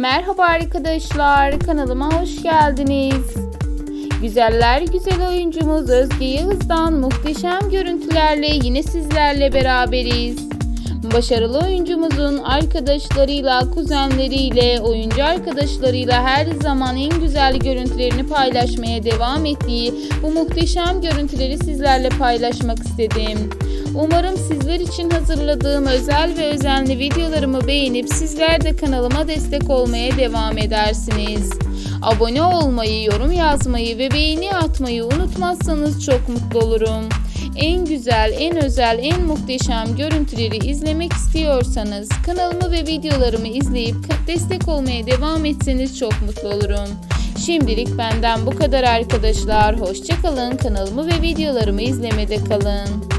Merhaba arkadaşlar, kanalıma hoş geldiniz. Güzeller güzel oyuncumuz Özge Yağız'dan muhteşem görüntülerle yine sizlerle beraberiz. Başarılı oyuncumuzun arkadaşlarıyla, kuzenleriyle, oyuncu arkadaşlarıyla her zaman en güzel görüntülerini paylaşmaya devam ettiği bu muhteşem görüntüleri sizlerle paylaşmak istedim. Umarım sizler için hazırladığım özel ve özenli videolarımı beğenip sizler de kanalıma destek olmaya devam edersiniz. Abone olmayı, yorum yazmayı ve beğeni atmayı unutmazsanız çok mutlu olurum. En güzel, en özel, en muhteşem görüntüleri izlemek istiyorsanız kanalımı ve videolarımı izleyip destek olmaya devam etseniz çok mutlu olurum. Şimdilik benden bu kadar arkadaşlar. Hoşçakalın. Kanalımı ve videolarımı izlemede kalın.